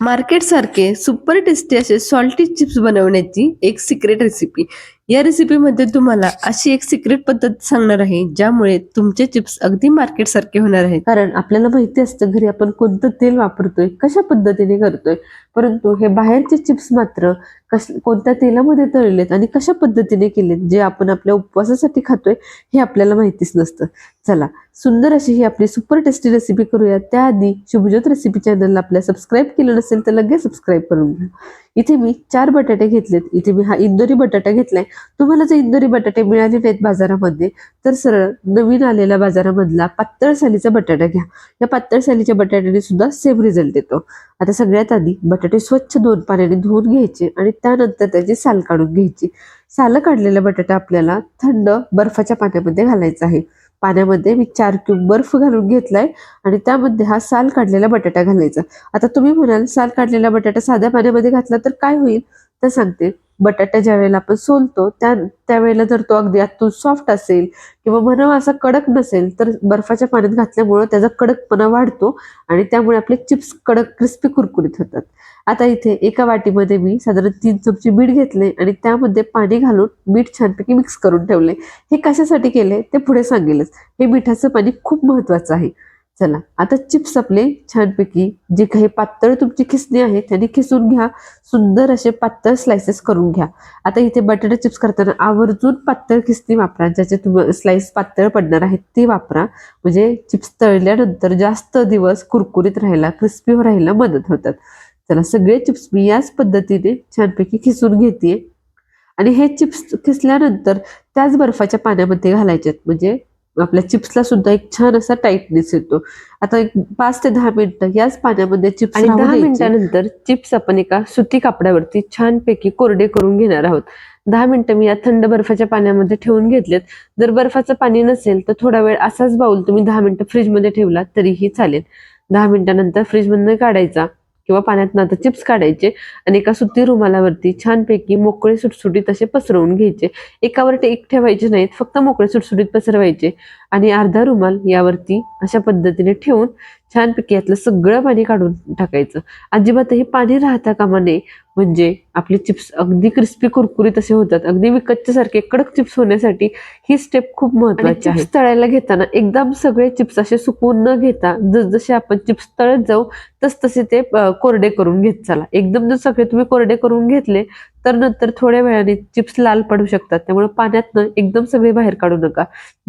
Market सारखे super tasty असे salty chips बनवण्याची एक सिक्रेट रेसिपी या रेसिपीमध्ये तुम्हाला अशी एक सिक्रेट पद्धत सांगणार आहे ज्यामुळे तुमचे चिप्स अगदी मार्केट सारखे होणार आहे कारण आपल्याला माहिती असतं घरी आपण कोणतं तेल वापरतोय कशा पद्धतीने करतोय. परंतु हे बाहेरचे चिप्स मात्र कश कोणत्या तेलामध्ये तळलेत आणि कशा पद्धतीने केलेत जे आपण आपल्या उपवासासाठी खातोय हे आपल्याला माहितीच नसतं. चला सुंदर अशी ही आपली सुपर टेस्टी रेसिपी करूया. त्याआधी शुभज्योत रेसिपी चॅनलला आपल्या सबस्क्राईब केलं नसेल तर लगेच सबस्क्राईब करून घ्या. इथे मी चार बटाटे घेतलेत. इथे मी हा इंदोरी बटाटा घेतलाय. तुम्हाला जर इंदोरी बटाटे मिळाले नाहीत बाजारामध्ये तर सरळ नवीन आलेल्या बाजारामधला पातळ सालीचा बटाटा घ्या. या पातळ सालीच्या बटाट्याने सुद्धा सेम रिझल्ट येतो आता सगळ्यात आधी बटाटे स्वच्छ दोन पाण्याने धुवून घ्यायचे आणि त्यानंतर त्याची साल काढून घ्यायची. सालं काढलेला बटाटा आपल्याला थंड बर्फाच्या पाण्यामध्ये घालायचा आहे. पाण्यामध्ये मी चार क्यूब बर्फ घालून घेतलाय आणि त्यामध्ये हा साल काढलेला बटाटा घालायचा. आता तुम्ही म्हणाल साल काढलेला बटाटा साध्या पाण्यामध्ये घातला तर काय होईल? तर सांगते. बटाटा ज्या वेळेला आपण सोलतो त्या त्यावेळेला जर तो अगदी आतून सॉफ्ट असेल किंवा म्हणावा असा कडक नसेल तर बर्फाच्या पाण्यात घातल्यामुळं त्याचा कडकपणा वाढतो आणि त्यामुळे आपले चिप्स कडक क्रिस्पी कुरकुरीत होतात. आता इथे एका वाटीमध्ये मी साधारण तीन चमचे मीठ घेतले आणि त्यामध्ये पाणी घालून मीठ छानपैकी मिक्स करून ठेवले. हे कशासाठी केले? ते पुढे सांगेलच. हे मिठाचं पाणी खूप महत्वाचं आहे. चला आता चिप्स आपले छानपैकी जे काही पातळ तुमची खिसणी आहे त्यांनी खिसून घ्या. सुंदर असे पातळ स्लायसेस करून घ्या. आता इथे बटाटा चिप्स करताना आवर्जून पातळ खिसणी वापरा. ज्याचे तुम्हाला स्लाइस पातळ पडणार आहेत ते वापरा. म्हणजे चिप्स तळल्यानंतर जास्त दिवस कुरकुरीत राहायला क्रिस्पी राहायला मदत होतात. चला सगळे चिप्स मी याच पद्धतीने छानपैकी खिसून घेते आणि हे चिप्स खिसल्यानंतर त्याच बर्फाच्या पाण्यामध्ये घालायचे म्हणजे आपल्या चिप्सला सुद्धा एक छान असा टाईटनेस येतो. आता एक पाच ते दहा मिनिटं याच पाण्यामध्ये चिप्स आणि दहा मिनिटानंतर चिप्स आपण एका सुती कापडावरती छानपैकी कोरडे करून घेणार आहोत. दहा मिनिटं मी या थंड बर्फाच्या पाण्यामध्ये ठेवून घेतलेत. जर बर्फाचं पाणी नसेल तर थोडा वेळ असाच बाऊल तुम्ही दहा मिनिटं फ्रीजमध्ये ठेवला तरीही चालेल. दहा मिनिटानंतर फ्रीजमधनं काढायचा. किंवा पाण्यात आता चिप्स काढायचे आणि एका सुती रुमालावरती छानपैकी मोकळे सुटसुटीत असे पसरवून घ्यायचे. एकावर एक ठेवायचे नाहीत फक्त मोकळे सुटसुटीत पसरवायचे. आणि अर्धा रुमाल यावरती अशा पद्धतीने ठेवून छानपैकी यातलं सगळं पाणी काढून टाकायचं. अजिबातही पाणी राहता कामा नये. म्हणजे आपले चिप्स अगदी क्रिस्पी कुरकुरीत असे होतात. अगदी विकतच्या सारखे कडक चिप्स होण्यासाठी ही स्टेप खूप महत्वाची आहे. तळायला घेताना एकदम सगळे चिप्स असे सुकवून न घेता जसजसे आपण चिप्स तळत जाऊ तस तसे ते कोरडे करून घेत चला. एकदम जर सगळे तुम्ही कोरडे करून घेतले तर नंतर थोड्या वेळाने चिप्स लाल पडू शकतात. त्यामुळे पाण्यातनं एकदम सगळे बाहेर काढू नका.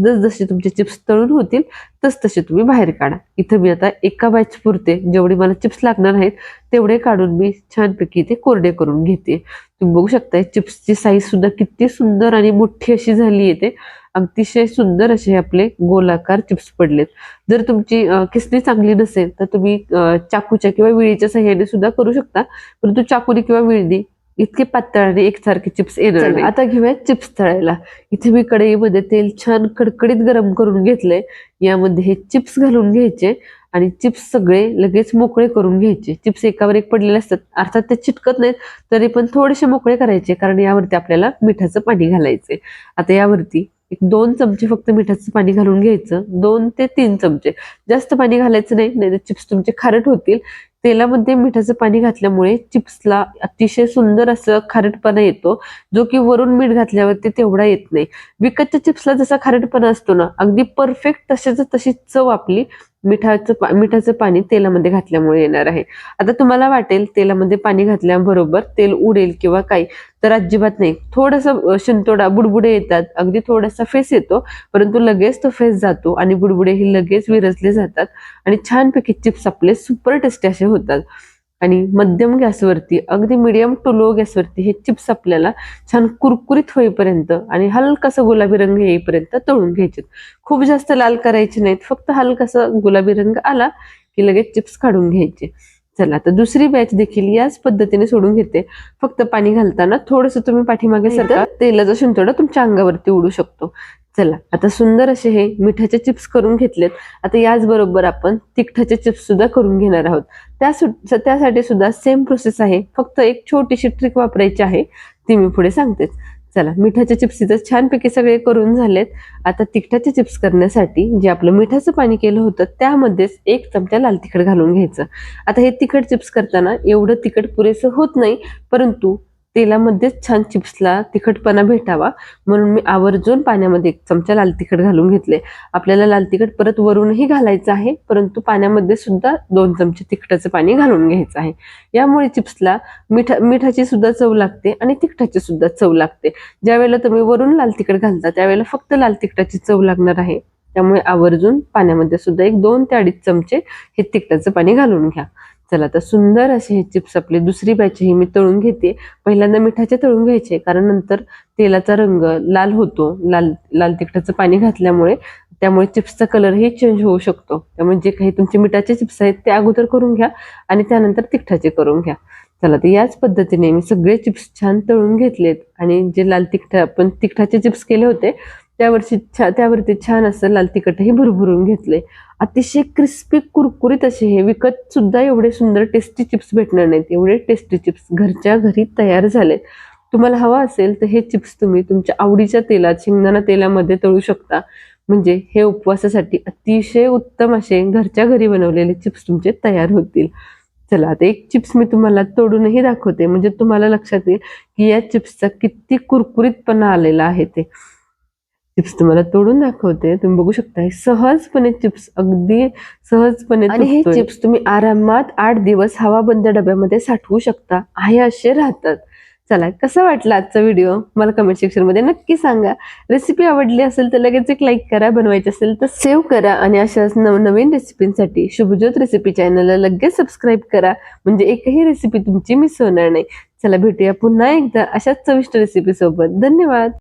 जसजसे तुमचे चिप्स तळून होतील तस तसे तुम्ही बाहेर काढा. इथं मी आता एका बॅच पुरते. जेवढे मला चिप्स लागणार आहेत तेवढे काढून मी छानपैकी इथे कोरडे करून घेते. तुम्ही बघू शकताय चिप्सची साईज सुद्धा किती सुंदर आणि मोठी अशी झाली आहे ते अतिशय सुंदर असे आपले गोलाकार चिप्स पडलेत. जर तुमची किसणी चांगली नसेल तर तुम्ही चाकूच्या किंवा विळीच्या सहाय्याने सुद्धा करू शकता. परंतु चाकूने किंवा विळणी इतके पातळ आणि एकसारखे चिप्स येणार नाही आता घेऊया चिप्स तळायला. इथे मी कढईमध्ये तेल छान कडकडीत गरम करून घेतलंय. यामध्ये हे चिप्स घालून घ्यायचे आणि चिप्स सगळे लगेच मोकळे करून घ्यायचे. चिप्स एकावर एक पडलेले असतात. अर्थात ते चिटकत नाहीत तरी पण थोडेसे मोकळे करायचे कारण यावरती आपल्याला मिठाचं पाणी घालायचे आता यावरती एक दोन चमचे फक्त मिठाचं पाणी घालून घ्यायचं. दोन ते तीन चमचे. जास्त पाणी घालायचं नाही नाही चिप्स तुमचे खारट होतील. तेलामध्ये मिठाचं पाणी घातल्यामुळे चिप्सला अतिशय सुंदर असं खारटपणा येतो. जो की वरून मीठ घातल्यावरती तेवढा येत नाही. विकतच्या चिप्सला जसा खारटपणा असतो ना अगदी परफेक्ट तशाच तशी चव आपली मिठाचं पा- मिठाचं पाणी तेलामध्ये घातल्यामुळे येणार आहे. आता तुम्हाला वाटेल तेलामध्ये पाणी घातल्याबरोबर तेल उडेल किंवा काही तर अजिबात नाही. थोडंसं शिंतोडा बुडबुडे येतात. अगदी थोडासा फेस येतो परंतु लगेच तो फेस जातो आणि बुडबुडे ही लगेच विरजले जातात आणि छानपैकी चिप्स आपले सुपर टेस्टी असे होतात. आणि मध्यम गॅसवरती अगदी मिडियम टू लो गॅसवरती हे चिप्स आपल्याला छान कुरकुरीत होईपर्यंत आणि हलकासा गुलाबी रंग येईपर्यंत तळून घ्यायचे. खूप जास्त लाल करायचे नाहीत फक्त हलकासा गुलाबी रंग आला की लगेच चिप्स काढून घ्यायचे. चला आता दुसरी बॅच देखील याच पद्धतीने सोडून घेते. फक्त पाणी घालताना थोडंसं तुम्ही पाठीमागे सरका तेलाचा शिंतोडा तुमच्या अंगावरती उडू शकतो. चला आता सुंदर असे हे मिठाचे चिप्स करून घेतलेत. आता याचबरोबर आपण तिखटाचे चिप्स सुद्धा करून घेणार आहोत. त्या त्यासाठी सुद्धा सेम प्रोसेस आहे. फक्त एक छोटीशी ट्रिक वापरायची आहे. ती मी पुढे सांगतेच. चला मिठाच्या चिप्स इथं छानपैकी सगळे करून झालेत. आता तिखटाचे चिप्स करण्यासाठी जे आपलं मिठाचं पाणी केलं होतं त्यामध्येच एक चमचा लाल तिखट घालून घ्यायचं. आता हे तिखट चिप्स करताना एवढं तिखट पुरेसं होत नाही परंतु तेलामध्येच छान चिप्सला तिखटपणा भेटावा. म्हणून मी आवर्जून पाण्यामध्ये एक चमचा लाल तिखट घालून घेतले. आपल्याला लाल तिखट परत वरूनही घालायचं आहे परंतु पाण्यामध्ये सुद्धा दोन चमचे तिखटाचं पाणी घालून घ्यायचं आहे. यामुळे चिप्सला मिठा मिठाची सुद्धा चव लागते आणि तिखटाची सुद्धा चव लागते. ज्यावेळेला तुम्ही वरून लाल तिखट घालता त्यावेळेला फक्त लाल तिखटाची चव लागणार आहे. त्यामुळे आवर्जून पाण्यामध्ये सुद्धा एक दोन ते अडीच चमचे हे तिखटाचं पाणी घालून घ्या. चला तर सुंदर असे हे चिप्स आपले दुसरी बॅचही मी तळून घेते. पहिल्यांदा मिठाचे तळून घ्यायचे कारण नंतर तेलाचा रंग लाल होतो. लाल लाल तिखटाचं पाणी घातल्यामुळे त्यामुळे चिप्सचा कलरही चेंज होऊ शकतो. त्यामुळे जे काही तुमचे मिठाचे चिप्स आहेत ते अगोदर करून घ्या आणि त्यानंतर तिखटाचे करून घ्या. चला तर याच पद्धतीने मी सगळे चिप्स छान तळून घेतलेत. आणि जे लाल तिखट आपण तिखटाचे चिप्स केले होते त्यावरची छा त्यावरती छान असं लाल तिखटही भरभरून घेतले अतिशय क्रिस्पी कुरकुरीत असे हे विकत सुद्धा एवढे सुंदर टेस्टी चिप्स भेटणार नाहीत. एवढे टेस्टी चिप्स घरच्या घरी तयार झालेत. तुम्हाला हवा असेल तर हे चिप्स तुम्ही तुमच्या आवडीच्या तेलात शेंगदाणा तेलामध्ये तळू शकता. म्हणजे हे उपवासासाठी अतिशय उत्तम असे घरच्या घरी बनवलेले चिप्स तुमचे तयार होतील. चला आता एक चिप्स मी तुम्हाला तोडूनही दाखवते. म्हणजे तुम्हाला लक्षात येईल की या चिप्सचा किती कुरकुरीतपणा आलेला आहे ते. चिप्स तुम्हाला तोडून दाखवते. तुम्ही बघू शकता हे सहजपणे चिप्स अगदी सहजपणे आणि हे. चिप्स तुम्ही आरामात आठ दिवस हवाबंद डब्यामध्ये साठवू शकता. आहे असे राहतात. चला कसा वाटला आजचा व्हिडिओ? मला कमेंट सेक्शनमध्ये नक्की सांगा. रेसिपी आवडली असेल तर लगेच एक लाईक करा. बनवायची असेल तर सेव्ह करा. आणि अशाच नवनवीन रेसिपींसाठी शुभज्योत रेसिपी चॅनलला लगेच सबस्क्राईब करा. म्हणजे एकही रेसिपी तुमची मिस होणार नाही. चला भेटूया पुन्हा एकदा अशाच चविष्ट रेसिपी सोबत. धन्यवाद.